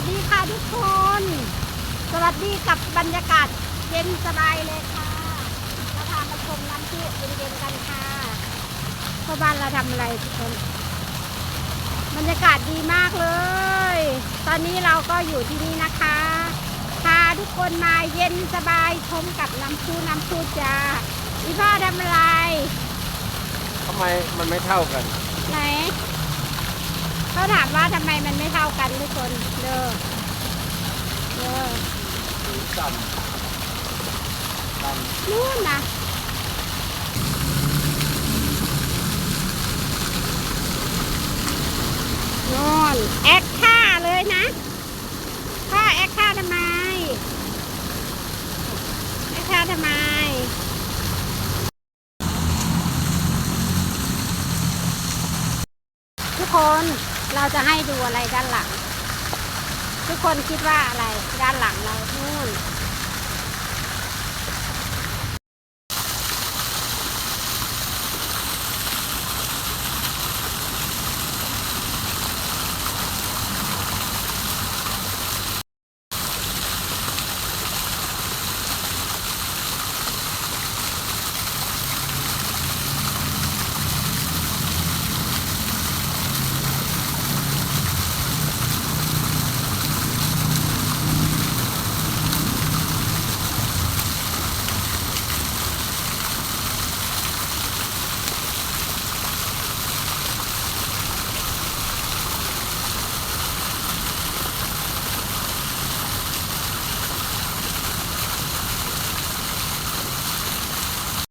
สดีค่ะทุกคน สวัสดีกับบรรยากาศเย็นสบายเลยค่ะเราพามาชมน้ำพุเย็นๆกันค่ะพ่อบ้านเราทำอะไรทุกคน บรรยากาศดีมากเลย ตอนนี้เราก็อยู่ที่นี่นะคะ พาทุกคนมาเย็นสบายชมกับน้ำพุน้ำพุจ้าอีพ่อทำอะไรทำไมมันไม่เท่ากัน ไหน เขาถามว่าทำไมมันไม่เท่ากันทุกคนเด้อเด้อต่ำต่นู่นนะนอนแอคท่าเลยนะพ่อแอคท่าทำไม แอคท่าทำไม ทุก คนเราจะให้ดูอะไรด้านหลัง ทุกคนคิดว่าอะไรด้านหลังเรา